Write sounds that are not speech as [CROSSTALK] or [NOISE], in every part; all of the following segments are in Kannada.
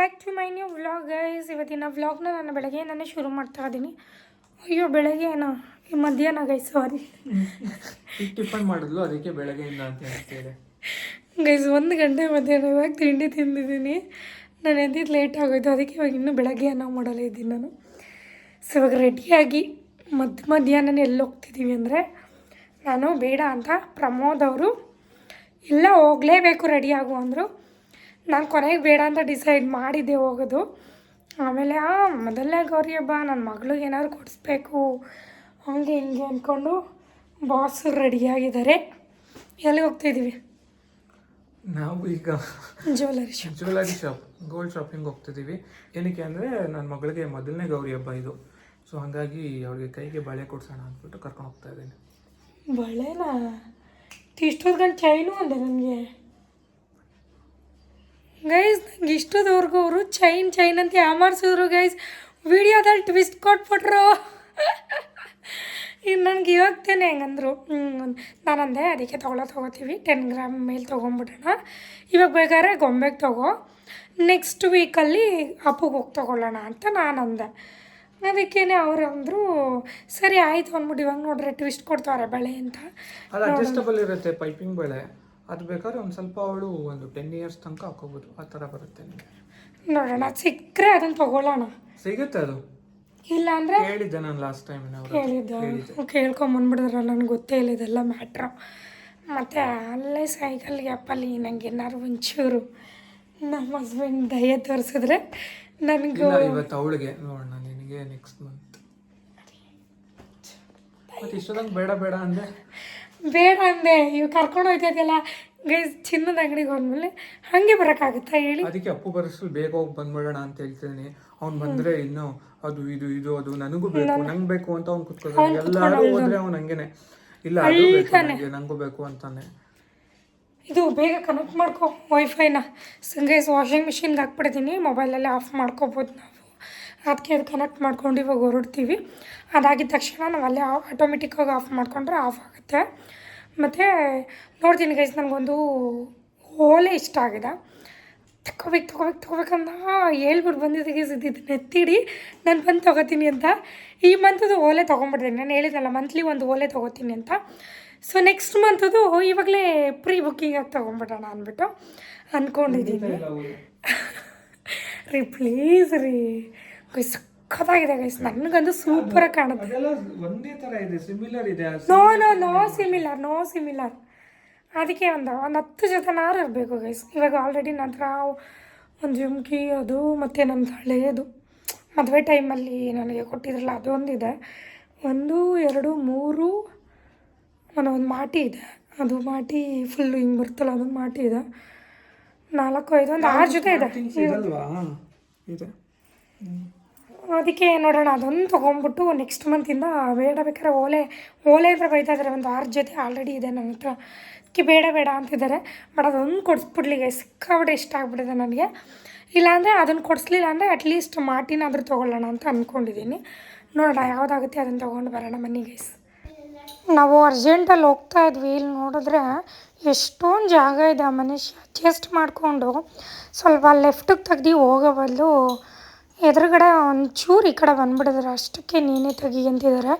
Back to my new vlog guys ಇವತ್ತಿನ ವ್ಲಾಗ್ನ ನಾನು ಬೆಳಗ್ಗೆ ಬೆಳಗ್ಗೆಯಿಂದನೇ ಶುರು ಮಾಡ್ತಾ ಇದ್ದೀನಿ ಅಯ್ಯೋ ಬೆಳಗ್ಗೆ ಏನೋ ಈ ಮಧ್ಯಾಹ್ನ ಗೈಸ್ ಸಾರಿ ಟಿಫನ್ ಮಾಡಿದ್ಲು ಅದಕ್ಕೆ ಬೆಳಗ್ಗೆಯಿಂದ ಅಂತ ಹೇಳ್ತಿದೆ. ಗೈಸ್ ಒಂದು ಗಂಟೆ ಮಧ್ಯಾಹ್ನ ಇವಾಗ ತಿಂಡಿ ತಿಂದಿದ್ದೀನಿ. ನಾನು ಎದ್ದಿದ್ದು ಲೇಟ್ ಆಗೋಯ್ತು ಅದಕ್ಕೆ ಇವಾಗ ಇನ್ನೂ ಬೆಳಗ್ಗೆ ಅನ್ನೋ ಮಾಡಲೇ ಇದ್ದೀನಿ ನಾನು. ಸೊ ಇವಾಗ ರೆಡಿಯಾಗಿ ಮಧ್ಯ ಮಧ್ಯಾಹ್ನ ಎಲ್ಲಿ ಹೋಗ್ತಿದ್ದೀವಿ ಅಂದರೆ ನಾನು ಬೇಡ ಅಂತ ಪ್ರಮೋದ್ ಅವರು ಇಲ್ಲ ಹೋಗಲೇಬೇಕು ರೆಡಿ ಆಗು ಅಂದರು. ನಾನು ಕೊನೆಗೆ ಬೇಡ ಅಂತ ಡಿಸೈಡ್ ಮಾಡಿದ್ದೆ ಹೋಗೋದು. ಆಮೇಲೆ ಆ ಮೊದಲನೇ ಗೌರಿ ಹಬ್ಬ ನನ್ನ ಮಗಳಿಗೆ ಏನಾದ್ರು ಕೊಡಿಸ್ಬೇಕು ಹಂಗೆ ಹಿಂಗೆ ಅಂದ್ಕೊಂಡು ಬಾಸು ರೆಡಿಯಾಗಿದ್ದಾರೆ ಎಲ್ಲಿಗೆ ಹೋಗ್ತಾಯಿದ್ದೀವಿ ನಾವು ಈಗ jewellery shop jewellery shop gold shopping ಹೋಗ್ತಿದ್ದೀವಿ ಏನಕ್ಕೆ ಅಂದರೆ ನನ್ನ ಮಗಳಿಗೆ ಮೊದಲನೇ ಗೌರಿ ಹಬ್ಬ ಇದು. ಸೊ ಹಾಗಾಗಿ ಅವಳಿಗೆ ಕೈಗೆ ಬಳೆ ಕೊಡ್ಸೋಣ ಅಂದ್ಬಿಟ್ಟು ಕರ್ಕೊಂಡು ಹೋಗ್ತಾ ಇದ್ದೀನಿ. ಬಳೆನಾ? ಇಷ್ಟೊತ್ತು ಗಂಟೆ ಚೈನು ಅಂದೆ ನನಗೆ ಗೈಸ್ ನಂಗೆ ಇಷ್ಟದವ್ರಿಗೂ ಅವರು ಚೈನ್ ಚೈನ್ ಅಂತ ಯಾಮಾರಿಸಿದ್ರು ಗೈಸ್ ವಿಡಿಯೋದಲ್ಲಿ ಟ್ವಿಸ್ಟ್ ಕೊಟ್ಬಿಟ್ರು. ಈಗ ನನಗೆ ಇವಾಗ ತಾನೆ ಹೆಂಗಂದ್ರು. ನಾನಂದೆ ಅದಕ್ಕೆ ತೊಗೊಳೋ ತೊಗೋತೀವಿ. ಟೆನ್ ಗ್ರಾಮ್ ಮೇಲೆ ತೊಗೊಂಬಿಡೋಣ. ಇವಾಗ ಬೇಕಾದ್ರೆ ಗೊಂಬೆಗೆ ತೊಗೋ. ನೆಕ್ಸ್ಟ್ ವೀಕಲ್ಲಿ ಅಪ್ಪಗೆ ಹೋಗಿ ತೊಗೊಳ್ಳೋಣ ಅಂತ ನಾನು ಅಂದೆ ಅದಕ್ಕೇನೆ ಅವ್ರು ಅಂದರು ಸರಿ ಆಯಿತು ಅಂದ್ಬಿಟ್ಟು ಇವಾಗ ನೋಡ್ರಿ ಟ್ವಿಸ್ಟ್ ಕೊಡ್ತಾರೆ ಬಳೆ ಅಂತ. ಅದು ಅಡ್ಜಸ್ಟಬಲ್ ಇರುತ್ತೆ ಪೈಪಿಂಗ್ ಬಳೆ. ಅದು ಬೇಕಾದ್ರೆ ಒಂದು ಸ್ವಲ್ಪ ಅವಳು ಒಂದು ಟೆನ್ ಇಯರ್ಸ್ ತನಕ ಹಾಕೋಬೋದು. ಆ ಥರ ಬರುತ್ತೆ ನಿಮಗೆ. ನೋಡೋಣ ಸಿಕ್ಕರೆ ಅದನ್ನು ತಗೊಳ್ಳೋಣ. ಸಿಗುತ್ತೆ ಅದು. ಇಲ್ಲ ಅಂದರೆ ಹೇಳಿದ್ದೆ ನಾನು ಲಾಸ್ಟ್ ಟೈಮ್ ಹೇಳಿದ್ದೆ ಕೇಳ್ಕೊಂಬಂದ್ಬಿಡಿದ್ರೆ ನನಗೆ ಗೊತ್ತೇ ಇಲ್ಲ ಇದೆಲ್ಲ ಮ್ಯಾಟ್ರು ಮತ್ತು ಅಲ್ಲೇ ಸೈಕಲ್ ಗ್ಯಾಪಲ್ಲಿ ನಂಗೆ ಏನಾರು ಒಂಚೂರು ನಮ್ಮ ಹಸ್ಬೆಂಡ್ ದಯ ತೋರಿಸಿದ್ರೆ ನನಗೆ ಇವತ್ತು ಅವಳಿಗೆ ನೋಡೋಣ ನಿನಗೆ ನೆಕ್ಸ್ಟ್ ಮಂತ್ ಇಷ್ಟೊಂದು ಬೇಡ ಬೇಡ ಅಂದೆ ಬೇಡ ಅಂದೆ. ಇವ್ ಕರ್ಕೊಂಡು ಹೋಯ್ತಿದ್ಯಲ್ಲ ಗೈಸ್ ಚಿನ್ನದ ಅಂಗಡಿಗೆ ಹೋದ್ಮೇಲೆ ಹಂಗೆ ಬರೋಕ್ಕಾಗುತ್ತಾ ಹೇಳಿ? ಅದಕ್ಕೆ ಅಪ್ಪು ಬರಷ್ಟು ಬೇಗ ಹೋಗಿ ಬಂದ್ಬಿಡೋಣ ಅಂತ ಹೇಳ್ತಿದ್ದೀನಿ. ಅವ್ನು ಬಂದ್ರೆ ಇನ್ನು ಅದು ಇದು ಇದು ಅದು ನನಗೂ ಬೇಕು ನಂಗೆ ಬೇಕು ಅಂತ ಅವ್ನು ಕುತ್ಕೋತಾನೆ ಎಲ್ಲರೂ ಹೋದ್ರೆ ಅವ್ನು ಹಂಗೇನೆ. ಇಲ್ಲ ಅದು ಬೇಕು ನನಗೆ ನಂಗೂ ಬೇಕು ಅಂತಾನೆ. ಇದು ಬೇಗ ಕನೆಕ್ಟ್ ಮಾಡ್ಕೊ ವೈಫೈನ ಗೈಸ್ ವಾಷಿಂಗ್ ಮಿಷಿನ್ಗೆ ಹಾಕ್ಬಿಡ್ತೀನಿ ಮೊಬೈಲಲ್ಲೇ ಆಫ್ ಮಾಡ್ಕೋಬೋದು ನಾವು. ಅದಕ್ಕೆ ಅದು ಕನೆಕ್ಟ್ ಮಾಡ್ಕೊಂಡು ಇವಾಗ ಹೊರಡ್ತೀವಿ. ಅದಾಗಿದ ತಕ್ಷಣ ನಾವು ಅಲ್ಲೇ ಆಟೋಮೆಟಿಕ್ಕಾಗಿ ಆಫ್ ಮಾಡಿಕೊಂಡ್ರೆ ಆಫ್ ಆಗುತ್ತೆ. ಮತ್ತು ನೋಡ್ತೀನಿ ಗೈಸ್ ನನಗೊಂದು ಓಲೆ ಇಷ್ಟ ಆಗಿದೆ. ತಗೋಬೇಕು ತಗೋಬೇಕು ತಗೋಬೇಕಂತ ಹೇಳ್ಬಿಟ್ಟು ಬಂದಿದ್ದೆ ಗೈಸ್ ಇದ್ದಿದ್ದು ನೆತ್ತಿಡಿ ನಾನು ಬಂದು ತೊಗೋತೀನಿ ಅಂತ. ಈ ಮಂತದ್ದು ಓಲೆ ತೊಗೊಂಬಿಡ್ತೀನಿ ನಾನು ಹೇಳಿದ್ನಲ್ಲ ಮಂತ್ಲಿ ಒಂದು ಓಲೆ ತೊಗೋತೀನಿ ಅಂತ. ಸೊ ನೆಕ್ಸ್ಟ್ ಮಂತದ್ದು ಇವಾಗಲೇ ಪ್ರೀ ಬುಕ್ಕಿಂಗಾಗಿ ತೊಗೊಂಬಿಡೋಣ ಅಂದ್ಬಿಟ್ಟು ಅಂದ್ಕೊಂಡಿದ್ದೀನಿ [LAUGHS] ರೀ ಪ್ಲೀಸ್ ರೀ. ಗೈಸ್ ಸಖತ್ತಾಗಿದೆ ಗೈಸ್ ನನಗಂತೂ ಸೂಪರಾಗಿ ಕಾಣುತ್ತೆ. ಅದೆಲ್ಲ ಒಂದೇ ತರ ಇದೆ ಸಿಮಿಲರ್ ಇದೆ. No no no similar no similar ಅದಕ್ಕೆ ಒಂದು ಒಂದು ಹತ್ತು ಜೊತೆನಾರು ಇರಬೇಕು ಗೈಸ್ ಇವಾಗ ಆಲ್ರೆಡಿ ನಂತರ ಹತ್ರ ಒಂದು ಜುಮ್ಕಿ ಅದು ಮತ್ತು ನನ್ನ ಹಳೆಯದು ಮದುವೆ ಟೈಮಲ್ಲಿ ನನಗೆ ಕೊಟ್ಟಿದ್ರಲ್ಲ ಅದೊಂದಿದೆ. ಒಂದು ಎರಡು ಮೂರು ಒಂದು ಮಾಟಿ ಇದೆ. ಅದು ಮಾಟಿ ಫುಲ್ಲು ಹಿಂಗೆ ಬರ್ತಲ್ಲ ಅದೊಂದು ಮಾಟಿ ಇದೆ. ನಾಲ್ಕು ಐದು ಒಂದು ಆರು ಜೊತೆ ಇದೆ. ಇದೆ ಅದಕ್ಕೆ ನೋಡೋಣ, ಅದೊಂದು ತೊಗೊಂಬಿಟ್ಟು ನೆಕ್ಸ್ಟ್ ಮಂತಿಂದ ಬೇಡ ಬೇಕಾದ್ರೆ ಓಲೆ ಓಲೆ ಅಂದರೆ ಬೈತಾ ಇದ್ದಾರೆ ಒಂದು ಆರು ಜೊತೆ ಆಲ್ರೆಡಿ ಇದೆ ನನ್ನ ಹತ್ರ. ಅದಕ್ಕೆ ಬೇಡ ಬೇಡ ಅಂತಿದ್ದಾರೆ ಬಟ್ ಅದೊಂದು ಕೊಡಿಸ್ಬಿಡ್ಲಿ ಸಿಕ್ಕಾಬಿಟ್ಟು ಇಷ್ಟ ಆಗ್ಬಿಟ್ಟಿದೆ ನನಗೆ. ಇಲ್ಲಾಂದರೆ ಅದನ್ನು ಕೊಡಿಸ್ಲಿಲ್ಲ ಅಂದರೆ ಅಟ್ಲೀಸ್ಟ್ ಮಾಟಿನಾದರೂ ತೊಗೊಳ್ಳೋಣ ಅಂತ ಅಂದ್ಕೊಂಡಿದ್ದೀನಿ ನೋಡೋಣ ಯಾವುದಾಗುತ್ತೆ, ಅದನ್ನು ತೊಗೊಂಡು ಬರೋಣ ಬನ್ನಿ ಗೈಸ್ ನಾವು ಅರ್ಜೆಂಟಲ್ಲಿ ಹೋಗ್ತಾ ಇದ್ವಿ, ಇಲ್ಲಿ ನೋಡಿದ್ರೆ ಎಷ್ಟೊಂದು ಜಾಗ ಇದೆ ಆ ಮನುಷ್ಯ. ಅಡ್ಜಸ್ಟ್ ಮಾಡಿಕೊಂಡು ಸ್ವಲ್ಪ ಲೆಫ್ಟಿಗೆ ತೆಗ್ದು ಹೋಗೋ ಬದಲು ಎದುರುಗಡೆ ಒಂಚೂರು ಈ ಕಡೆ ಬಂದ್ಬಿಡಿದ್ರೆ ಅಷ್ಟಕ್ಕೆ ನೀನೇ ತೆಗಿ ಅಂತಿದ್ದಾರೆ.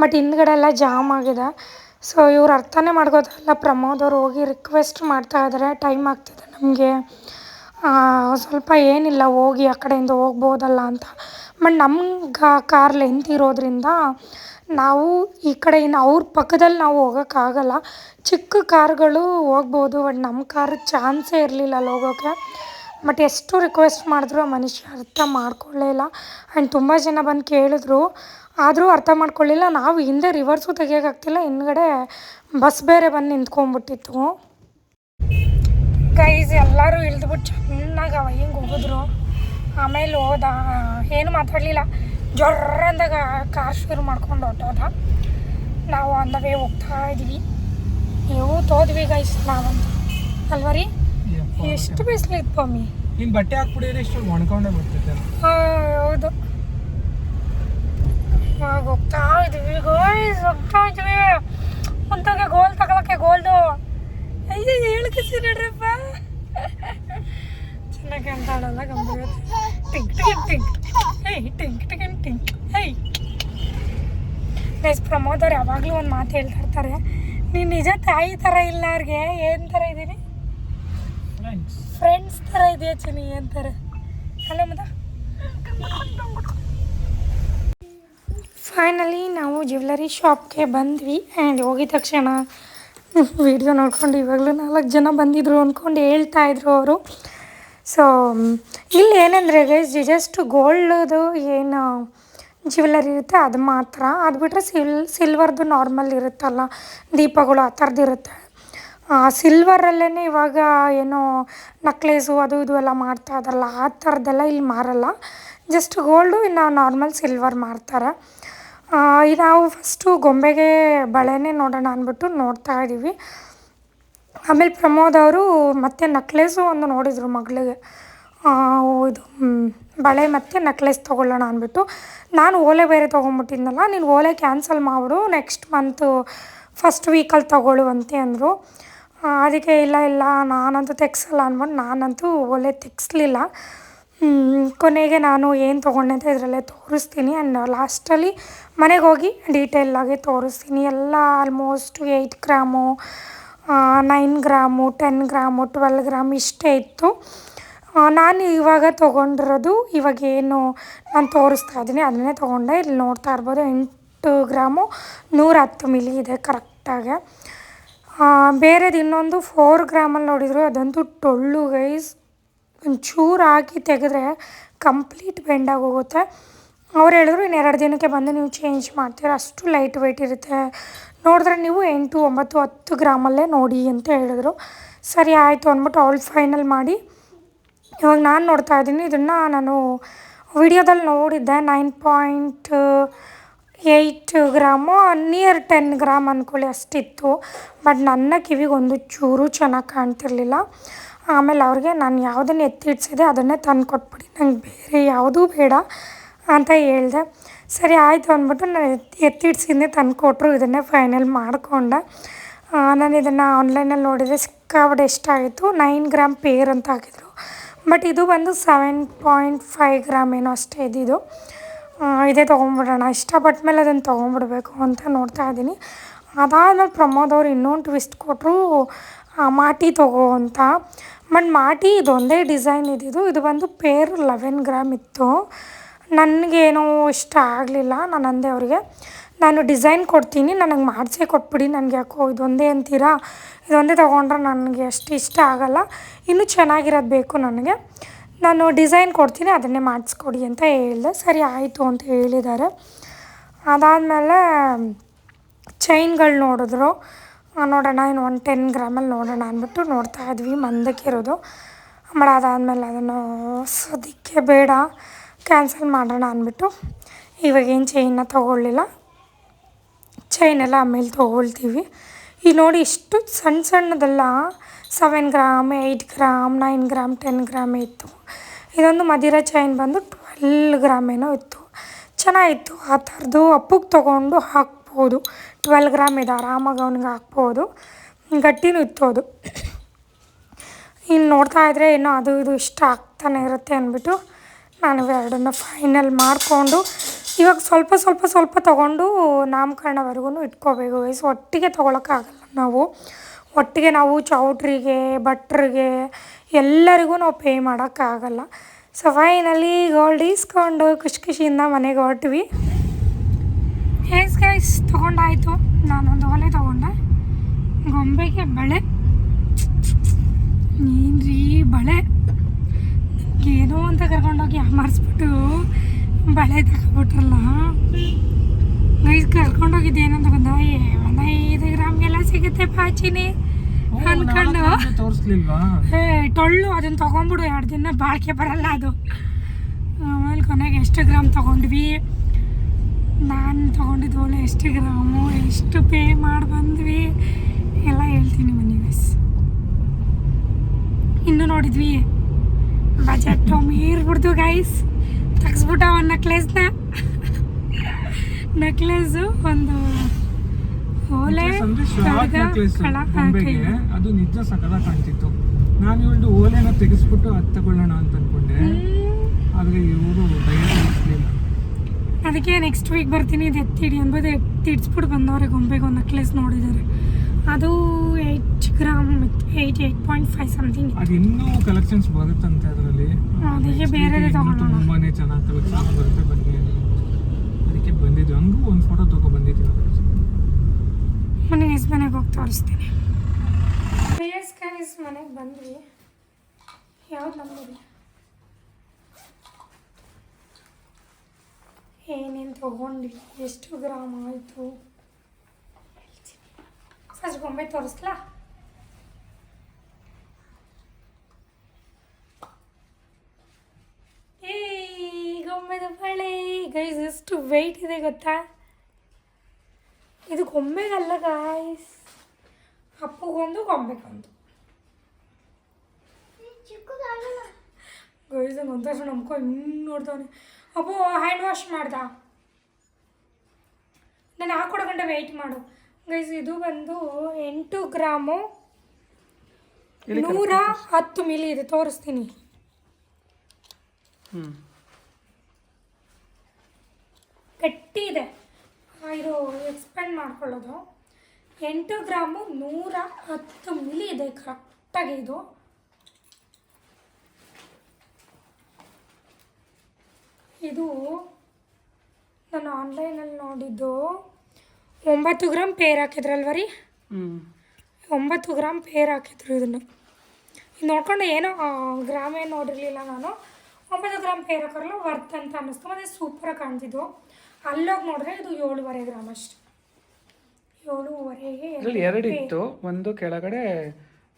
ಬಟ್ ಹಿಂದ್ಗಡೆ ಎಲ್ಲ ಜಾಮ್ ಆಗಿದೆ. ಸೊ ಇವ್ರು ಅರ್ಥನೇ ಮಾಡ್ಕೋತಾರಲ್ಲ ಪ್ರಮೋದ್ ಅವ್ರು ಹೋಗಿ ರಿಕ್ವೆಸ್ಟ್ ಮಾಡ್ತಾ ಇದ್ದಾರೆ. ಟೈಮ್ ಆಗ್ತಿದೆ ನಮಗೆ. ಸ್ವಲ್ಪ ಏನಿಲ್ಲ, ಹೋಗಿ ಆ ಕಡೆಯಿಂದ ಹೋಗ್ಬೋದಲ್ಲ ಅಂತ. ಬಟ್ ನಮ್ಮ ಕಾರ್ ಲೆಂತ್ ಇರೋದ್ರಿಂದ ನಾವು ಈ ಕಡೆ ಇನ್ನು ಅವ್ರ ಪಕ್ಕದಲ್ಲಿ ನಾವು ಹೋಗೋಕ್ಕಾಗಲ್ಲ. ಚಿಕ್ಕ ಕಾರ್ಗಳು ಹೋಗ್ಬೋದು. ಬಟ್ ನಮ್ಮ ಕಾರ್ ಚಾನ್ಸೇ ಇರಲಿಲ್ಲ ಅಲ್ಲಿ ಹೋಗೋಕ್ಕೆ ಬಟ್ ಎಷ್ಟು ರಿಕ್ವೆಸ್ಟ್ ಮಾಡಿದ್ರು ಆ ಮನುಷ್ಯ ಅರ್ಥ ಮಾಡ್ಕೊಳ್ಳೇ ಇಲ್ಲ. ಆ್ಯಂಡ್ ತುಂಬ ಜನ ಬಂದು ಕೇಳಿದ್ರು, ಆದರೂ ಅರ್ಥ ಮಾಡ್ಕೊಳ್ಳಿಲ್ಲ. ನಾವು ಹಿಂದೆ ರಿವರ್ಸು ತೆಗಿಯೋಕ್ಕಾಗ್ತಿಲ್ಲ ಹಿಂದ್ಗಡೆ ಬಸ್ ಬೇರೆ ಬಂದು ನಿಂತ್ಕೊಂಡ್ಬಿಟ್ಟಿತ್ತು. ಗೈಸ್ ಎಲ್ಲರೂ ಇಳಿದ್ಬಿಟ್ಟು ಚೆನ್ನಾಗಿ ಅವ ಹಿಂಗೆ ಹೋಗಿದ್ರು. ಆಮೇಲೆ ಹೋದ, ಏನು ಮಾತಾಡಲಿಲ್ಲ. ಜೊರ್ರ ಅಂದಾಗ ಕಾರ್ ಶುರು ಮಾಡ್ಕೊಂಡು ಹೊಟ್ಟೋದ ನಾವು ಆನ್ ವೇ ಹೋಗ್ತಾ ಇದ್ವಿ ನೀವು ತೋದ್ವಿ ಗೈಸ್ ನಾವಂತ. ಅಲ್ವರಿ ಎಷ್ಟು ಬಿಸಿಲು ಇತ್ತು ಮಮ್ಮಿ? ನೀನು ಬಟ್ಟೆ ಹಾಕ್ಬಿಡಿದ್ರೆ ಇಷ್ಟು ಒಣಕೊಂಡೆ ಬರ್ತೈತೆ ಹೌದು. ಹೋಗ್ತಾ ಇದೀವಿ ಗೋಯ್ಸ್ ಹೋಗ್ತಾ ಇದೀವಿ ಅಂತಂಗೆ ಗೋಲ್ ತಗೊಳಕ್ಕೆ ಗೋಲ್ದು. ಅಯ್ಯೋ ಹೇಳಕ್ಕೆ ನಡ್ರಪ್ಪ ಚೆನ್ನಾಗಿ ಅಂತ ಆಡಲ್ಲ ಗಂಭೀರ ಟಿಂಕ್ ಟಿಂಕ್ ಟಿಂಕ್. ಹೇ ಟಿಂಕ್ ಟಿಂಕ್ ಟಿಂಕ್. ಹೇ ಗೈಸ್ ಪ್ರಮೋದ್ ಅವ್ರು ಯಾವಾಗಲೂ ಒಂದು ಮಾತು ಹೇಳ್ತಾ ಇರ್ತಾರೆ. ನೀನು ನಿಜ ತಾಯಿ ಥರ ಇಲ್ಲ ಅವ್ರಿಗೆ. ಏನು ಥರ ಇದ್ದೀನಿ ಫ್ರೆಂಡ್ಸ್ ಥರ ಇದೆಯಾ ಚಿನಿ ಅಂತಾರೆ. ಹಲೋ ಮದ? ಫೈನಲಿ ನಾವು ಜ್ಯುವೆಲರಿ ಶಾಪ್ಗೆ ಬಂದ್ವಿ ಆ್ಯಂಡ್ ಹೋಗಿದ ತಕ್ಷಣ ವಿಡಿಯೋ ನೋಡ್ಕೊಂಡು ಇವಾಗಲೂ ನಾಲ್ಕು ಜನ ಬಂದಿದ್ರು ಅಂದ್ಕೊಂಡು ಹೇಳ್ತಾ ಇದ್ರು ಅವರು. ಸೊ ಇಲ್ಲಿ ಏನಂದರೆ ಗೈಸ್ ಜಸ್ಟ್ ಗೋಲ್ಡ್ದು ಏನು ಜ್ಯುವೆಲರಿ ಇರುತ್ತೆ, ಅದು ಮಾತ್ರ. ಅದು ಬಿಟ್ಟರೆ ಸಿಲ್ ಸಿಲ್ವರ್ದು ನಾರ್ಮಲ್ ಇರುತ್ತಲ್ಲ, ದೀಪಗಳು ಆ ಥರದ್ದು ಇರುತ್ತೆ. ಸಿಲ್ವರಲ್ಲೇ ಇವಾಗ ಏನೋ ನಕ್ಲೇಸು ಅದು ಇದು ಎಲ್ಲ ಮಾಡ್ತಾ ಇದ್ದಾರಲ್ಲ, ಆ ಥರದ್ದೆಲ್ಲ ಇಲ್ಲಿ ಮಾರಲ್ಲ. ಜಸ್ಟ್ ಗೋಲ್ಡು ಇನ್ನು ನಾರ್ಮಲ್ ಸಿಲ್ವರ್ ಮಾರ್ತಾರೆ. ನಾವು ಫಸ್ಟು ಗೊಂಬೆಗೆ ಬಳೆನೇ ನೋಡೋಣ ಅಂದ್ಬಿಟ್ಟು ನೋಡ್ತಾ ಇದ್ದೀವಿ ಆಮೇಲೆ ಪ್ರಮೋದ್ ಅವರು ಮತ್ತೆ ನಕ್ಲೇಸು ಒಂದು ನೋಡಿದರು ಮಗಳಿಗೆ. ಇದು ಬಳೆ ಮತ್ತು ನಕ್ಲೇಸ್ ತೊಗೊಳ್ಳೋಣ ಅಂದ್ಬಿಟ್ಟು. ನಾನು ಓಲೆ ಬೇರೆ ತೊಗೊಂಬಿಟ್ಟಿದ್ನಲ್ಲ, ನೀನು ಓಲೆ ಕ್ಯಾನ್ಸಲ್ ಮಾಡಿಬಿಡು ನೆಕ್ಸ್ಟ್ ಮಂತು ಫಸ್ಟ್ ವೀಕಲ್ಲಿ ತೊಗೊಳ್ಳುವಂತೆ ಅಂದರು. ಅದಕ್ಕೆ ಇಲ್ಲ ಇಲ್ಲ, ನಾನಂತೂ ತೆಗ್ಸಲ್ಲ ಅಂದ್ಬಿಟ್ಟು ನಾನಂತೂ ಓಲೆ ತೆಗ್ಸ್ಲಿಲ್ಲ. ಕೊನೆಗೆ ನಾನು ಏನು ತೊಗೊಂಡೆ ಅಂತ ಇದರಲ್ಲೇ ತೋರಿಸ್ತೀನಿ ಆ್ಯಂಡ್ ಲಾಸ್ಟಲ್ಲಿ ಮನೆಗೆ ಹೋಗಿ ಡೀಟೇಲಾಗಿ ತೋರಿಸ್ತೀನಿ. ಎಲ್ಲ almost eight gram nine gram ten gram twelve gram ಇಷ್ಟೇ ಇತ್ತು. ನಾನು ಇವಾಗ ತೊಗೊಂಡಿರೋದು ಇವಾಗ ಏನು ನಾನು ತೋರಿಸ್ತಾ ಇದ್ದೀನಿ, ಅದನ್ನೇ ತೊಗೊಂಡೆ. ಇಲ್ಲಿ ನೋಡ್ತಾ ಇರ್ಬೋದು ಎಂಟು ಗ್ರಾಮು ನೂರ ಹತ್ತು ಮಿಲಿ ಇದೆ ಕರೆಕ್ಟಾಗಿ ಬೇರೆದು ಇನ್ನೊಂದು ಫೋರ್ ಗ್ರಾಮಲ್ಲಿ ನೋಡಿದ್ರು, ಅದಂತೂ ಟೊಳ್ಳು ಗೈಸ್ ಒಂಚೂರು ಹಾಕಿ ತೆಗೆದ್ರೆ ಕಂಪ್ಲೀಟ್ ಬೆಂಡಾಗಿ ಹೋಗುತ್ತೆ ಅವ್ರು ಹೇಳಿದ್ರು ಇನ್ನು ಎರಡು ದಿನಕ್ಕೆ ಬಂದು ನೀವು ಚೇಂಜ್ ಮಾಡ್ತೀರ, ಅಷ್ಟು ಲೈಟ್ ವೆಯ್ಟ್ ಇರುತ್ತೆ. ನೋಡಿದ್ರೆ ನೀವು ಎಂಟು, ಒಂಬತ್ತು, ಹತ್ತು ಗ್ರಾಮಲ್ಲೇ ನೋಡಿ ಅಂತ ಹೇಳಿದ್ರು. ಸರಿ, ಆಯಿತು ಅಂದ್ಬಿಟ್ಟು ಅವಳು ಫೈನಲ್ ಮಾಡಿ. ಇವಾಗ ನಾನು ನೋಡ್ತಾ ಇದ್ದೀನಿ, ಇದನ್ನು ನಾನು ವಿಡಿಯೋದಲ್ಲಿ ನೋಡಿದ್ದೆ nine point eight gram, near ten gram ಅಂದ್ಕೊಳ್ಳಿ ಅಷ್ಟಿತ್ತು. ಬಟ್ ನನ್ನ ಕಿವಿಗೆ ಒಂದು ಚೂರು ಚೆನ್ನಾಗಿ ಕಾಣ್ತಿರಲಿಲ್ಲ. ಆಮೇಲೆ ಅವ್ರಿಗೆ ನಾನು ಯಾವುದನ್ನು ಎತ್ತಿಡ್ಸಿದೆ ಅದನ್ನೇ ತಂದು ಕೊಟ್ಬಿಡಿ ನಂಗೆ ಬೇರೆ ಯಾವುದೂ ಬೇಡ ಅಂತ ಹೇಳಿದೆ. ಸರಿ ಆಯಿತು ಅಂದ್ಬಿಟ್ಟು ನಾನು ಎತ್ತಿ ಎತ್ತಿಡ್ಸಿದ್ದೆ ತಂದು ಕೊಟ್ಟರು ಇದನ್ನೇ ಫೈನಲ್ ಮಾಡಿಕೊಂಡೆ. ನಾನು ಇದನ್ನು ಆನ್ಲೈನಲ್ಲಿ ನೋಡಿದರೆ ಸಿಕ್ಕಾಪಟ್ಟೆ ಎಷ್ಟಾಯಿತು ನೈನ್ ಗ್ರಾಮ್ ಪೇರ್ ಅಂತ ಹಾಕಿದರು. ಬಟ್ ಇದು ಬಂದು ಸೆವೆನ್ ಪಾಯಿಂಟ್ ಫೈವ್ ಗ್ರಾಮ್ ಏನೋ ಅಷ್ಟೇ ಇದ್ದಿದ್ದು. ಇದೇ ತೊಗೊಂಬಿಡೋಣ ಇಷ್ಟಪಟ್ಟ ಮೇಲೆ ಅದನ್ನು ತೊಗೊಂಬಿಡ್ಬೇಕು ಅಂತ ನೋಡ್ತಾ ಇದ್ದೀನಿ. ಅದಾದಮೇಲೆ ಪ್ರಮೋದ್ ಅವರು ಇನ್ನೊಂದು ಟ್ವಿಸ್ಟ್ ಕೊಟ್ಟರು ಮಾಟಿ ತಗೋ ಅಂತ. ಬಟ್ ಮಾಟಿ ಇದೊಂದೇ ಡಿಸೈನ್ ಇದ್ದಿದ್ದು. ಇದು ಬಂದು ಪೇರ್ ಲೆವೆನ್ ಗ್ರಾಮ್ ಇತ್ತು. ನನಗೇನೂ ಇಷ್ಟ ಆಗಲಿಲ್ಲ ನಾನು ಅಂದೆ ಅವರಿಗೆ. ನಾನು ಡಿಸೈನ್ ಕೊಡ್ತೀನಿ, ನನಗೆ ಮಾಡಿಸೇ ಕೊಟ್ಬಿಡಿ ನನಗೆ ಯಾಕೋ ಇದೊಂದೇ ಅಂತೀರಾ? ಇದೊಂದೇ ತೊಗೊಂಡ್ರೆ ನನಗೆ ಅಷ್ಟು ಇಷ್ಟ ಆಗೋಲ್ಲ. ಇನ್ನೂ ಚೆನ್ನಾಗಿರೋದು ಬೇಕು ನನಗೆ. ನಾನು ಡಿಸೈನ್ ಕೊಡ್ತೀನಿ, ಅದನ್ನೇ ಮಾಡಿಸ್ಕೊಡಿ ಅಂತ ಹೇಳಿದೆ. ಸರಿ, ಆಯಿತು ಅಂತ ಹೇಳಿದ್ದಾರೆ. ಅದಾದಮೇಲೆ ಚೈನ್ಗಳು ನೋಡಿದ್ರು. ನೋಡೋಣ, ಇನ್ನು ಒನ್ ಟೆನ್ ಗ್ರಾಮಲ್ಲಿ ನೋಡೋಣ ಅಂದ್ಬಿಟ್ಟು ನೋಡ್ತಾ ಇದ್ವಿ ಮಂದಕ್ಕಿರೋದು ಆಮೇಲೆ ಅದಾದಮೇಲೆ ಅದನ್ನು ಸದ್ಯಕ್ಕೆ ಬೇಡ, ಕ್ಯಾನ್ಸಲ್ ಮಾಡೋಣ ಅಂದ್ಬಿಟ್ಟು ಇವಾಗೇನು ಚೈನ್ನ ತೊಗೊಳ್ಳಿಲ್ಲ. ಚೈನೆಲ್ಲ ಆಮೇಲೆ ತೊಗೊಳ್ತೀವಿ. ಈಗ ನೋಡಿ, ಇಷ್ಟು ಸಣ್ಣ ಸಣ್ಣದೆಲ್ಲ seven gram eight gram nine gram ten gram ಇತ್ತು. ಇದೊಂದು ಮದಿರ ಚೈನ್ ಬಂದು ಟ್ವೆಲ್ ಗ್ರಾಮ್ ಏನೋ ಇತ್ತು. ಚೆನ್ನಾಗಿತ್ತು. ಆ ಥರದ್ದು ಅಪ್ಪಗೆ ತೊಗೊಂಡು ಹಾಕ್ಬೋದು. ಟ್ವೆಲ್ ಗ್ರಾಮ್ ಇದೆ. ಆರಾಮಾಗಿ ಅವನಿಗೆ ಹಾಕ್ಬೋದು. ಗಟ್ಟಿನೂ ಇತ್ತು ಅದು. ಇನ್ನು ನೋಡ್ತಾ ಇದ್ದರೆ ಇನ್ನೂ ಅದು ಇದು ಇಷ್ಟ ಆಗ್ತಾನೆ ಇರುತ್ತೆ ಅಂದ್ಬಿಟ್ಟು ನಾನು ಎರಡನ್ನು ಫೈನಲ್ ಮಾಡಿಕೊಂಡು ಇವಾಗ ಸ್ವಲ್ಪ ಸ್ವಲ್ಪ ಸ್ವಲ್ಪ ತೊಗೊಂಡು ನಾಮಕರಣವರೆಗೂ ಇಟ್ಕೋಬೇಕು. ವಯಸ್ಸು ಒಟ್ಟಿಗೆ ತೊಗೊಳಕ್ಕಾಗಲ್ಲ ನಾವು. ಒಟ್ಟಿಗೆ ನಾವು ಚೌಟ್ರಿಗೆ, ಭಟ್ರಿಗೆ ಎಲ್ಲರಿಗೂ ನಾವು ಪೇ ಮಾಡೋಕ್ಕಾಗಲ್ಲ. ಸೊ ಫೈನಲಿ ಗೋಲ್ಡ್ ಈಸ್ಕೊಂಡು ಖುಷಿ ಖುಷಿಯಿಂದ ಮನೆಗೆ ಹೊರಟ್ವಿ. ಹೇಸ್ ಗೈಸ್ ತೊಗೊಂಡಾಯಿತು. ನಾನೊಂದು ಒಲೆ ತೊಗೊಂಡೆ. ಗೊಂಬೆಗೆ ಬಳೆ. ರೀ ಬಳೆ. ಏನೋ ಅಂತ ಕರ್ಕೊಂಡೋಗಿ ಅಮರ್ಸ್ಬಿಟ್ಟು ಬಳೆ ತಗೊಬಿಟ್ರಲ್ಲ ಗೈಸ್ ಕರ್ಕೊಂಡೋಗಿದ್ದು ಏನಂತ ಬಂದ? ಒಂದು ಐದು ಗ್ರಾಮ್ಗೆಲ್ಲ ಸಿಗುತ್ತೆ ಪಾಚಿನಿ. ಅನ್ಕೊಂಡು ಏ ಟೊಳ್ಳು ಅದನ್ನ ತೊಗೊಂಬಿಡು ಎರಡು ದಿನ ಬಾಳಿಕೆ ಬರಲ್ಲ ಅದು. ಆಮೇಲೆ ಕೊನೆಗೆ ಎಷ್ಟು ಗ್ರಾಮ್ ತೊಗೊಂಡ್ವಿ? ನಾನು ತೊಗೊಂಡಿದ್ದು ಒಳ್ಳೆ ಎಷ್ಟು ಗ್ರಾಮು ಎಷ್ಟು ಪೇ ಮಾಡಿ ಬಂದ್ವಿ? ಎಲ್ಲ ಹೇಳ್ತೀನಿ ಬನ್ನಿ ಗೈಸ್ ಇನ್ನು ನೋಡಿದ್ವಿ. ಬಜೆಟ್ ಮೀರ್ಬಿಡ್ದು ಗೈಸ್ ತೆಗ್ಸ್ಬಿಟ್ಟ ಒಂದು ನೆಕ್ಲೆಸ್ನ ನೆಕ್ಲೆಸು ಒಂದು ಓಲೆ. ಅದು ನಿಜ ಸಕಲ ಕಾಣ್ತಿತ್ತು. ನಾನು ಇವಳು ಓಲೆನ ತೆಗೆಸ್ಬಿಟ್ಟು ಅದು ತಗೊಳ್ಳೋಣ ಅಂತ ಅನ್ಕೊಂಡೆ. ಆದರೆ ಇವರು ದಯವಿಟ್ಟು ಅದಕ್ಕೆ ನೆಕ್ಸ್ಟ್ ವೀಕ್ ಬರ್ತೀನಿ ಇದು ಎತ್ತಿಡಿ ಅನ್ಬೋದು ಎತ್ತಿಡ್ಸ್ಬಿಟ್ಟು ಬಂದವ್ರೆ ಗೊಂಬೆಗೆ ಒಂದು ನೆಕ್ಲೇಸ್ ನೋಡಿದ್ದಾರೆ ಅದು eight gram eight eight point five something ಅದು ಇನ್ನೂ ಕಲೆಕ್ಷನ್ಸ್ ಬರುತ್ತಂತೆ ಅದರಲ್ಲಿ. ಅದಕ್ಕೆ ಬೇರೆ ತುಂಬಾನೇ ಚೆನ್ನಾಗಿ ಕಲೆಕ್ಷನ್ಸ್ ಬರುತ್ತೆ ಬನ್ನಿ ಅದಕ್ಕೆ ಬಂದಿದ್ವಿ. ಹಂಗೂ ಒಂದು ಫೋಟೋ ತಗೊ ಬಂದಿದ್ವಿ ಮನೆ ಎಸ್ ಮನೆಗೆ ಹೋಗಿ ತೋರಿಸ್ತೀನಿ. ಎಸ್ ಕೈಸ್ ಮನೆಗೆ ಬಂದ್ವಿ. ಯಾವ್ದು ನಮ್ಮದು ಏನೇನು ತೊಗೊಂಡ್ವಿ ಎಷ್ಟು ಗ್ರಾಮ್ ಆಯಿತು? ಫಸ್ಟ್ ಗೊಂಬೆ ತೋರಿಸ್ಲಾ? ಏ ಗೊಂಬೆದ ಬಳೆ. ಗೈಸ್ ಎಷ್ಟು ವೆಯ್ಟ್ ಇದೆ ಗೊತ್ತಾ? ಇದು ಗೊಂಬೆಗಲ್ಲ ಗಾಯ್ಸ್ ಅಪ್ಪಗೊಂದು ಗೊಂಬೆಗೊಂದು. ಗೈಸ್ ಒಂದಷ್ಟು ನಮ್ಕೊ ಹಿಂಗೆ ನೋಡ್ತಾವನೆ. ಅಪ್ಪು ಹ್ಯಾಂಡ್ ವಾಶ್ ಮಾಡ್ದ? ನಾನು ಹಾಕೊಡೋ ಗಂಟೆ ವೆಯ್ಟ್ ಮಾಡು. ಗೈಸ್ ಇದು ಬಂದು ಎಂಟು ಗ್ರಾಮು ನೂರ ಹತ್ತು ಮಿಲಿ ಇದೆ ತೋರಿಸ್ತೀನಿ. ಹ್ಞೂ ಗಟ್ಟಿ ಇದೆ. ಇದು ಎಕ್ಸ್ಪೆಂಡ್ ಮಾಡ್ಕೊಳ್ಳೋದು. ಎಂಟು ಗ್ರಾಮು ನೂರ ಹತ್ತು ಮಿಲಿ ಇದೆ ಕರೆಕ್ಟಾಗಿ ಇದು. ಇದು ನಾನು ಆನ್ಲೈನಲ್ಲಿ ನೋಡಿದ್ದು ಒಂಬತ್ತು ಗ್ರಾಮ್ ಪೇರ್ ಹಾಕಿದ್ರಲ್ವ ರೀ? ಹ್ಞೂ ಒಂಬತ್ತು ಗ್ರಾಮ್ ಪೇರ್ ಹಾಕಿದ್ರು ಇದನ್ನು. ಇದು ನೋಡ್ಕೊಂಡು ಏನೋ ಗ್ರಾಮ್ ಏನು ನೋಡಿರಲಿಲ್ಲ ನಾನು. ಒಂಬತ್ತು ಗ್ರಾಮ್ ಪೇರ್ ಹಾಕೋರಲ್ಲ ವರ್ತ್ ಅಂತ ಅನ್ನಿಸ್ತು. ಮತ್ತು ಸೂಪರಾಗಿ ಕಾಣ್ತಿದ್ವು. ಅಲ್ಲೋಗಿ ನೋಡಿದ್ರೆ ಇದು ಏಳುವರೆ ಗ್ರಾಮ್ ಅಷ್ಟೆ. ಏಳುವರೆಗೆ ಇದರಲ್ಲಿ ಎರಡು ಇತ್ತು ಒಂದು ಕೆಳಗಡೆ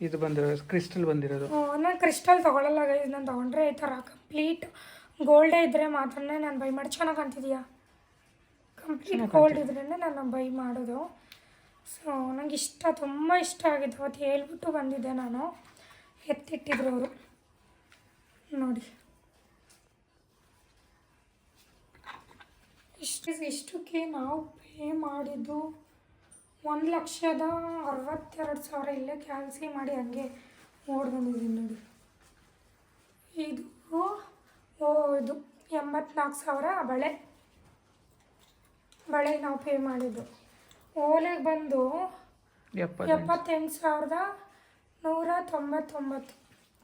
ಇದು ಬಂದಿರೋದು ಕ್ರಿಸ್ಟಲ್ ಬಂದಿರೋದು. ನಾನು ಕ್ರಿಸ್ಟಲ್ ತೊಗೊಳಲ್ಲ ಗೈಸ್ ನಾನು ತೊಗೊಂಡ್ರೆ ಈ ಥರ ಕಂಪ್ಲೀಟ್ ಗೋಲ್ಡೇ ಇದ್ದರೆ ಮಾತ್ರನೇ ನಾನು ಬೈ ಮಾಡಿ ಚೆನ್ನಾಗಿ ಕಾಣ್ತಿದೆಯಾ? ಕಂಪ್ಲೀಟ್ ಗೋಲ್ಡ್ ಇದ್ರೇ ನಾನು ಬೈ ಮಾಡೋದು. ಸೊ ನಂಗೆ ಇಷ್ಟ ತುಂಬ ಇಷ್ಟ ಆಗಿತ್ತು ಅವತ್ತು ಹೇಳ್ಬಿಟ್ಟು ಬಂದಿದ್ದೆ ನಾನು. ಎತ್ತಿಟ್ಟಿದ್ರು ಅವರು. ನೋಡಿ. ಇಷ್ಟು ಇಷ್ಟಕ್ಕೆ ನಾವು ಪೇ ಮಾಡಿದ್ದು ಒಂದು ಲಕ್ಷದ ಅರವತ್ತೆರಡು ಸಾವಿರ. ಇಲ್ಲೇ ಕ್ಯಾನ್ಸಲ್ ಮಾಡಿ ಹಂಗೆ ಓಡ್ ಬಂದಿದ್ದೀನಿ ನೋಡಿ. ಇದು ಓ ಇದು ಎಂಬತ್ನಾಲ್ಕು ಸಾವಿರ ಬಳೆ. ಬಳೆ ನಾವು ಪೇ ಮಾಡಿದ್ದು. ಓಲೆಗೆ ಬಂದು ಎಪ್ಪತ್ತು ಎಪ್ಪತ್ತೆಂಟು ಸಾವಿರದ ನೂರ ತೊಂಬತ್ತೊಂಬತ್ತು.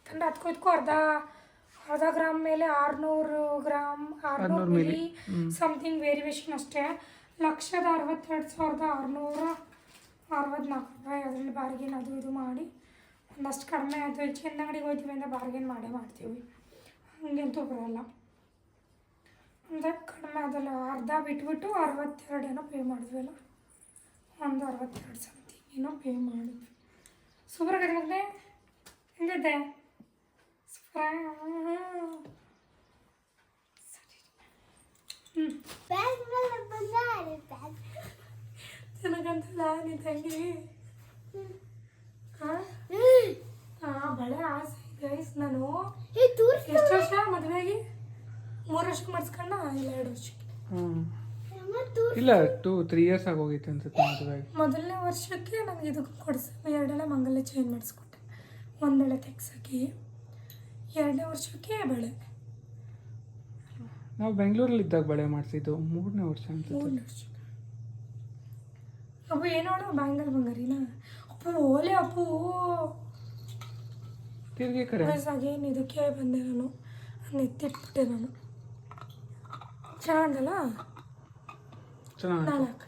ಅಂದರೆ ಅದಕ್ಕೂ ಇದಕ್ಕೂ ಅರ್ಧ. ಅರ್ಧ ಗ್ರಾಮ್ ಮೇಲೆ ಆರುನೂರು ಗ್ರಾಮ್ ಆರುನೂರು ಮಿಲಿ. ಸಮಥಿಂಗ್ ವೇರಿಯೇಷನ್ ಅಷ್ಟೇ. ಲಕ್ಷದ ಅರವತ್ತೆರಡು ಸಾವಿರದ ಆರುನೂರ ಅರವತ್ನಾಲ್ಕು ರೂಪಾಯಿ. ಅದರಲ್ಲಿ ಬಾರ್ಗೇನ್ ಅದು ಇದು ಮಾಡಿ. ಒಂದಷ್ಟು ಕಡಿಮೆ ಆಯಿತು. ಹೆಚ್ಚಿನ ಅಂಗಡಿಗೆ ಹೋಗ್ತೀವಿ ಅಂದರೆ ಬಾರ್ಗೇನ್ ಮಾಡೇ ಮಾಡ್ತೀವಿ. ಹಂಗೆಂತೂ ಬರೋಲ್ಲ. ಅಂದರೆ ಕಡಿಮೆ ಅದಲ್ಲ ಅರ್ಧ ಬಿಟ್ಬಿಟ್ಟು ಅರವತ್ತೆರಡು ಏನೋ ಪೇ ಮಾಡಿದ್ವಲ್ಲ? ಒಂದು ಅರವತ್ತೆರಡು ಸಮಥಿಂಗ್ ಏನೋ ಪೇ ಮಾಡಿದ್ವಿ. ಸೂಪರ್ ಕಡಿಮೆ ಮತ್ತೆ ಹಾಂ ಬಳೆ ಆಸೆ ಗೈಸ್ ನಾನು ಎಷ್ಟು ವರ್ಷ ಮೂರು ವರ್ಷಕ್ಕೆ ಇಲ್ಲ ಎರಡು ವರ್ಷಕ್ಕೆ ಇಲ್ಲ ಟೂ ತ್ರೀ ಇಯರ್ಸ್ ಆಗೋಗಿತ್ತು ಅನ್ಸುತ್ತೆ ಮೊದಲನೇ ವರ್ಷಕ್ಕೆ ನನಗೆ ಇದು ಕೊಡಿಸಿ ಎರಡೆಲ್ಲ ಮಂಗಲ್ಯ ಚೇಂಜ್ ಮಾಡಿಸ್ಕೊಟ್ಟೆ. ಒಂದೆಳೆ ತೆಗ್ಸಕ್ಕೆ. ಎರಡನೇ ವರ್ಷಕ್ಕೆ ಬಳೆ. ನಾವು ಬೆಂಗಳೂರಲ್ಲಿ ಇದ್ದಾಗ ಬಳೆ ಮಾಡಿಸಿದ್ದು ಮೂರನೇ ವರ್ಷ ಅಂತ ಮೂರನೇ ವರ್ಷಕ್ಕೆ. ಅಪ್ಪು ಏನೋಡು ಬ್ಯಾಂಗಲ್ ಬಂಗಾರಿನ? ಅಪ್ಪು ಓಲೆ ಅಪ್ಪು. ತಿರುಗಿ ಕರೆ ಏನು ಇದಕ್ಕೆ ಬಂದೆ ನಾನು. ಅದನ್ನ ಎತ್ತಿಟ್ಬಿಟ್ಟೆ ನಾನು. ಚೆನ್ನಾಗಲ್ಲ ಚೆನ್ನಾಗಿ ನಾಲ್ಕು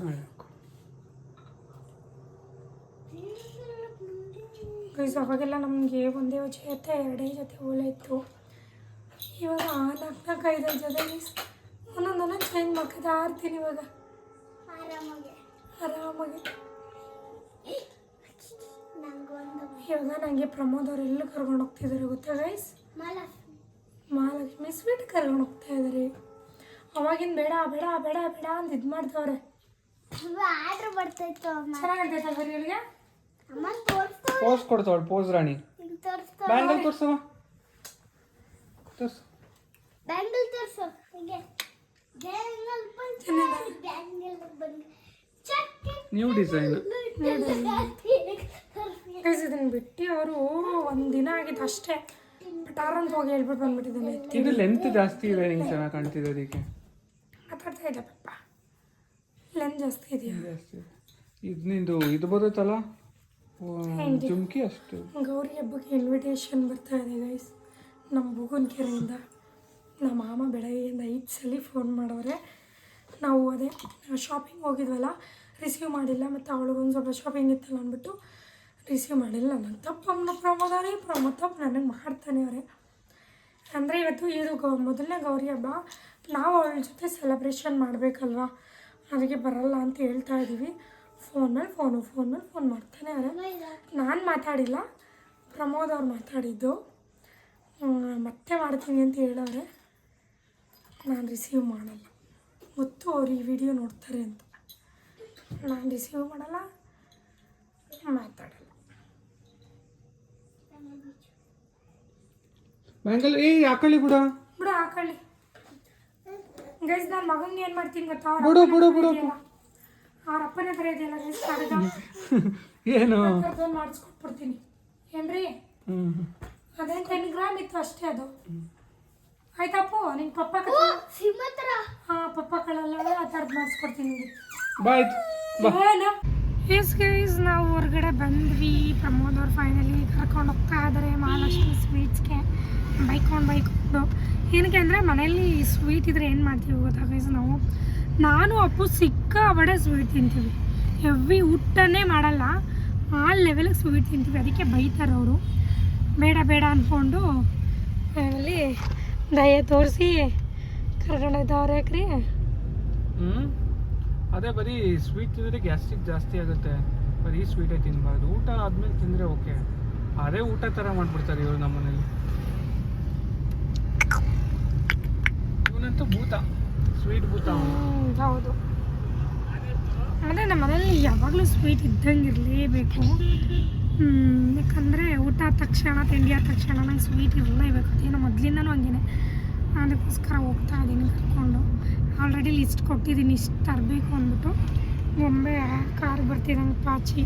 ನಾಳೆ ಹಾಕು. ಗೈಸ್ ಅವಾಗೆಲ್ಲ ನಮಗೆ ಒಂದೇ ಜೊತೆ ಎರಡೇ ಜೊತೆ ಓಲೆ ಇತ್ತು. ಇವಾಗ ನಾಲ್ಕು ನಾಲ್ಕು ಐದೈದು ಜೊತೆ ಗೈಸ್ ಒಂದೊಂದು ಒಂದೊಂದು ಚೇಂಜ್ ಮಾಡ್ಕೊತಾ ಆರ್ತೀನಿ ಇವಾಗ. ಆರಾಮಾಗಿ. ಇವಾಗ ನನಗೆ ಪ್ರಮೋದ್ ಅವ್ರು ಎಲ್ಲ ಕರ್ಕೊಂಡು ಹೋಗ್ತಿದ್ದಾರೆ ಗೊತ್ತಾ ಗೈಸ್ ಮಹಾಲಕ್ಷ್ಮಿ. ಸ್ವೀಟ್ ಕರ್ಕೊಂಡು ಹೋಗ್ತಾ ಇದ್ದಾರೆ ಅವಾಗಿನ ಬೇಡ ಬೇಡ ಬೇಡ ಬೇಡ ಅಂತ ಇದು ಮಾಡ್ತವ್ರೆ ಚೆನ್ನಾಗಿರ್ತೈತೆ ಬರ್ತಾಯಿತ್ತು ಪೋಸ್ ಕೊಡ್ತಾವಳು ಪೋಸ್ ರಾಣಿ. ತೋರಿಸ್ತಾ ಬ್ಯಾಂಗಲ್ ತೋರ್ಸವ ತೋರ್ಸು. ಬ್ಯಾಂಗಲ್ ತೋರ್ಸು. ನ್ಯೂ ಡಿಸೈನ್ ಬಿಟ್ಟು ಅವರು ಒಂದಿನ ದಿನ ಆಗಿದ್ದು ಅಷ್ಟೇ. ಬಟ್ ಅಂತ ಹೋಗಿ ಹೇಳ್ಬಿಟ್ಟು ಬಂದ್ಬಿಟ್ಟಿದ್ದಾನೆ ಇದು ಲೆಂತ್ ಜಾಸ್ತಿ ಇದೆ ನಿಂಗೆ ಚೆನ್ನಾಗಿ ಕಾಣ್ತಿದೆ ಅದಕ್ಕೆ ಮಾತಾಡ್ತಾ ಪಪ್ಪ. ಲೆಂತ್ ಜಾಸ್ತಿ ಇದೆಯಾ? ಜಾಸ್ತಿ ಇದು ನಿಂದು ಇದು ಬರುತ್ತಲ್ಲ? ಜುಮ್ಕಿ ಅಷ್ಟು. ಗೌರಿ ಹಬ್ಬಕ್ಕೆ ಇನ್ವಿಟೇಷನ್ ಬರ್ತಾ ಇದೆ ಗೈಸ್ ನಮ್ಮ ಬುಗುನ್ ಕೆರೆಯಿಂದ ನಮ್ಮ ಮಾಮ ಬೆಳಗ್ಗೆಯಿಂದ ಐದು ಸಲ ಫೋನ್ ಮಾಡೋರೆ. ನಾವು ಅದೇ ಶಾಪಿಂಗ್ ಹೋಗಿದ್ವಲ್ಲ ರಿಸೀವ್ ಮಾಡಿಲ್ಲ ಮತ್ತು ಅವಳಿಗೊಂದು ಸ್ವಲ್ಪ ಶಾಪಿಂಗ್ ಇತ್ತಲ್ಲ ಅಂದ್ಬಿಟ್ಟು ರಿಸೀವ್ ಮಾಡಿಲ್ಲ. ನನ್ನ ತಪ್ಪು ಅಮ್ಮನ ಪ್ರಮೋದಾರಿ ಪ್ರಮೋ ತಪ್ಪು ನನಗೆ ಮಾಡ್ತಾನೆ ಅವರೇ. ಅಂದರೆ ಇವತ್ತು ಇದು ಗೌ ಮೊದಲನೇ ಗೌರಿ ಹಬ್ಬ. ನಾವು ಅವಳ ಜೊತೆ ಸೆಲೆಬ್ರೇಷನ್ ಮಾಡಬೇಕಲ್ವಾ? ಅದಕ್ಕೆ ಬರಲ್ಲ ಅಂತ ಹೇಳ್ತಾ ಇದ್ದೀವಿ ಫೋನ್? ಮೇಲೆ ಫೋನು ಫೋನ್? ಮೇಲೆ ಫೋನ್ ಮಾಡ್ತಾನೆ ಅವರೇ. ನಾನು ಮಾತಾಡಿಲ್ಲ. ಪ್ರಮೋದ್ ಅವ್ರು ಮಾತಾಡಿದ್ದು. ಮತ್ತೆ ಮಾಡ್ತೀನಿ ಅಂತ ಹೇಳೋರೆ ನಾನು ರಿಸೀವ್ ಮಾಡಲ್ಲ. ಗೊತ್ತು ಅವ್ರು ಈ ವಿಡಿಯೋ ನೋಡ್ತಾರೆ ಅಂತ. ನಾನು ರಿಸೀವ್ ಮಾಡಲ್ಲ. ಮಾತಾಡಲ್ಲ. ಏ ಆಕಳಿ ಬಿಡ. ಬಿಡು ಹಾಕೊಳ್ಳಿ ಗೈಸ್ ನಾನು ಮಗಂಗೆ ಏನು ಮಾಡ್ತೀನಿ ಗೊತ್ತಾ? ಬಿಡು, ಬಿಡು, ಬಿಡು. ಅವ್ರ ಅಪ್ಪನೇ ಹತ್ರ ಇದೆಯಲ್ಲ ಗೈಸ್ ಕಡ್ಗ [LAUGHS] ಏನು ಕರ್ಕೊಂಡು ಮಾಡಿಸ್ಕೊಟ್ಬಿಡ್ತೀನಿ. ಏನ್ರಿ? ಅದೇನು ಅದೇ ಟೆನ್ ಗ್ರಾಮ್ ಇತ್ತು ಅಷ್ಟೇ ಅದು. ಆಯ್ತಪ್ಪು ನಿನ್ನ ಪಪ್ಪ ಸಿಮ್ಮತ್ರ ಹಾಂ ಪಪ್ಪ ಕಳಲ್ಲ ಆ ಥರದ್ದು ಮಾಡಿಸ್ಕೊಡ್ತೀನಿ ನಿಮಗೆ ಏನು? ಎಸ್ ಗೈಸ್ ನಾವು ಹೊರಗಡೆ ಬಂದ್ವಿ. ಪ್ರಮೋದ್ ಅವ್ರು ಫೈನಲಿ ಕರ್ಕೊಂಡು ಹೋಗ್ತಾ ಇದ್ದಾರೆ ಮಹಾಲಕ್ಷ್ಮಿ ಸ್ವೀಟ್ಸ್ಗೆ ಬೈಕೊಂಡು ಬೈಕೊಂಡು ಏನಕ್ಕೆ ಅಂದರೆ ಮನೇಲಿ ಸ್ವೀಟ್ ಇದ್ರೆ ಏನು ಮಾಡ್ತೀವಿ ಗೊತ್ತಾ ಗೈಸ್ ನಾವು? ನಾನು ಅಪ್ಪು ಸಿಕ್ಕ ಸಿಕ್ಕಾಬಡೆ ಸ್ವೀಟ್ ತಿಂತೀವಿ. ಹೆವಿ ಊಟನೇ ಮಾಡಲ್ಲ ಆ ಲೆವೆಲಿಗೆ ಸ್ವೀಟ್ ತಿಂತೀವಿ. ಅದಕ್ಕೆ ಬೈತಾರೆ ಅವರು. ಬೇಡ ಬೇಡ ಅಂದ್ಕೊಂಡು ಅಲ್ಲಿ ದಯ ತೋರಿಸಿ ಕರ್ಕೊಂಡೋಯ್ತವ್ರೆ ಯಾಕ್ರಿ? ಹ್ಮ್. ಅದೇ ಬರೀ ಸ್ವೀಟ್ ತಿಂದರೆ ಗ್ಯಾಸ್ಟಿಕ್ ಜಾಸ್ತಿ ಆಗುತ್ತೆ. ಬರೀ ಸ್ವೀಟೇ ತಿನ್ನಬಾರ್ದು ಊಟ ಆದಮೇಲೆ ತಿಂದರೆ ಓಕೆ ಅದೇ ಊಟ ಥರ ಮಾಡ್ಬಿಡ್ತಾರೆ ಇವರು ನಮ್ಮನೇಲಿ. ಇವನಂತೂ ಭೂತ. ಸ್ವೀಟ್ ಹೌದು. ಅದೇ ನಮ್ಮ ಮನೇಲಿ ಯಾವಾಗಲೂ ಸ್ವೀಟ್ ಇದ್ದಂಗೆ ಇರಲೇಬೇಕು. ಯಾಕಂದರೆ ಊಟ ತಕ್ಷಣ, ತಿಂಡಿ ಆದ ತಕ್ಷಣ ನಂಗೆ ಸ್ವೀಟ್ ಇರಲೇಬೇಕು ಏನೋ ಮೊದಲಿಂದನೂ ಹಂಗೇನೆ. ಅದಕ್ಕೋಸ್ಕರ ಹೋಗ್ತಾ ಇದ್ದೀನಿ ಕರ್ಕೊಂಡು. ಆಲ್ರೆಡಿ ಲಿಸ್ಟ್ ಕೊಟ್ಟಿದ್ದೀನಿ ಇಷ್ಟು ತರಬೇಕು ಅಂದ್ಬಿಟ್ಟು. ಬೊಂಬೆ ಕಾರ್ ಬರ್ತಿದ್ದಂಗೆ ಪಾಚಿ.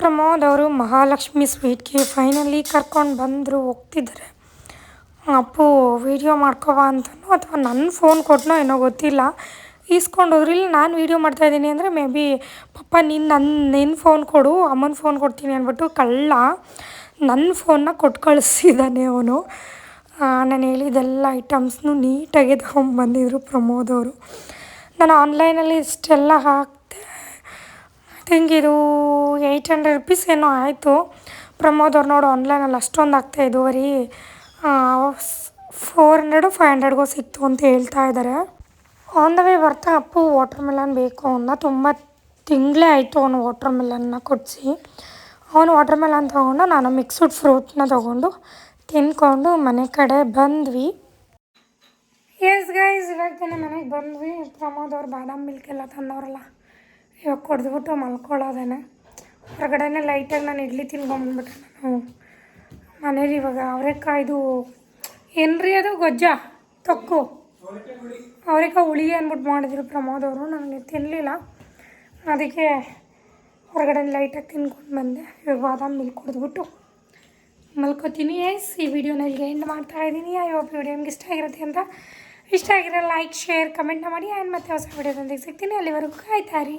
ಪ್ರಮೋದ್ ಅವರು ಮಹಾಲಕ್ಷ್ಮಿ ಸ್ವೀಟ್ಗೆ ಫೈನಲಿ ಕರ್ಕೊಂಡು ಬಂದರು ಹೋಗ್ತಿದ್ದಾರೆ ಅಪ್ಪು ವೀಡಿಯೋ ಮಾಡ್ಕೋವ ಅಂತನೋ ಅಥವಾ ನನ್ನ ಫೋನ್ ಕೊಟ್ಟನೋ ಏನೋ ಗೊತ್ತಿಲ್ಲ. ಈಸ್ಕೊಂಡು ಹೋದ್ರು ಇಲ್ಲಿ, ನಾನು ವೀಡಿಯೋ ಮಾಡ್ತಾಯಿದ್ದೀನಿ ಅಂದರೆ ಮೇ ಬಿ ಪಪ್ಪ ನೀನು ನನ್ನ ನಿನ್ನ ಫೋನ್ ಕೊಡು, ಅಮ್ಮನ ಫೋನ್ ಕೊಡ್ತೀನಿ ಅಂದ್ಬಿಟ್ಟು ಕಳ್ಳ ನನ್ನ ಫೋನ್ನ ಕೊಟ್ಟು ಕಳಿಸಿದ್ದಾನೆ ಅವನು. ನಾನು ಹೇಳಿದೆಲ್ಲ ಐಟಮ್ಸ್ನು ನೀಟಾಗಿ ತಗೊಂಬಂದಿದ್ರು ಪ್ರಮೋದ್ ಅವರು ನಾನು ಆನ್ಲೈನಲ್ಲಿ ಇಷ್ಟೆಲ್ಲ ಹಾಕಿದೆ I think eight hundred rupees ಏನೋ ಆಯಿತು. ಪ್ರಮೋದ್ ಅವ್ರು ನೋಡು ಆನ್ಲೈನಲ್ಲಿ ಅಷ್ಟೊಂದು ಆಗ್ತಾಯಿದ್ದು ಬರೀ ಫೋರ್ ಹಂಡ್ರೆಡು ಫೈವ್ ಹಂಡ್ರೆಡ್ಗೋ ಸಿಕ್ತು ಅಂತ ಹೇಳ್ತಾ ಇದ್ದಾರೆ ಆನ್ ದ ವೇ ಬರ್ತಾ ಅಪ್ಪು ವಾಟರ್ ಮೆಲನ್ ಬೇಕು ಅಂದ ತುಂಬ ತಿಂಗಳೇ ಆಯಿತು ಅವನು ವಾಟರ್ ಮೆಲನ್ನ ಕೊಡಿಸಿ ಅವನು ವಾಟರ್ ಮೆಲನ್ ತೊಗೊಂಡು ನಾನು ಮಿಕ್ಸ್ಡ್ ಫ್ರೂಟ್ನ ತೊಗೊಂಡು ತಿನ್ಕೊಂಡು ಮನೆ ಕಡೆ ಬಂದ್ವಿ. ಎಸ್ ಗೈಸ್ ಇವಾಗ ತಾನೇ ಮನೆಗೆ ಬಂದ್ವಿ. ಪ್ರಮೋದ್ ಅವ್ರು ಬಾದಾಮ್ ಮಿಲ್ಕ್ ಎಲ್ಲ ತಂದವ್ರಲ್ಲ. ಇವಾಗ ಕೊಡ್ದುಬಿಟ್ಟು ಮಲ್ಕೊಳ್ಳೋದೇನೆ. ಹೊರಗಡೆನೇ ಲೈಟಾಗಿ ನಾನು ಇಡ್ಲಿ ತಿನ್ಕೊಂಬಂದ್ಬಿಟ್ಟೆ ನಾನು. ಮನೇಲಿ ಇವಾಗ ಅವರೆಕಾಯ್ದು ಏನ್ರಿ ಅದು ಗೊಜ್ಜ? ತೊಕ್ಕು. ಅವರೆಕಾಯಿ ಹುಳಿ ಅಂದ್ಬಿಟ್ಟು ಮಾಡಿದ್ರು ಪ್ರಮೋದ್ ಅವರು ನನಗೆ ತಿನ್ನಲಿಲ್ಲ ಅದಕ್ಕೆ ಹೊರಗಡೆ ಲೈಟಾಗಿ ತಿನ್ಕೊಂಡು ಬಂದೆ. ಇವಾಗ ಬಾದಾಮ್ ಮಿಲ್ಕ್ ಕುಡಿದ್ಬಿಟ್ಟು ಮಲ್ಕೋತೀನಿ. ಎಸ್ ಈ ವಿಡಿಯೋನ ಇಲ್ಲಿಗೆ ಎಂಡ್ ಮಾಡ್ತಾ ಇದ್ದೀನಿ. ಹೋಪ್ ವಿಡಿಯೋ ನಿಮ್ಗೆ ಇಷ್ಟ ಆಗಿರುತ್ತೆ ಅಂತ. ಇಷ್ಟ ಆಗಿರೋ ಲೈಕ್ ಶೇರ್ ಕಮೆಂಟ್ನ ಮಾಡಿ. ಆ್ಯಂಡ್ ಮತ್ತೆ ಹೊಸ ವಿಡಿಯೋದೊಂದಿಗೆ ಸಿಗ್ತೀನಿ. ಅಲ್ಲಿವರೆಗೂ ಕಾಯ್ತಾ ರೀ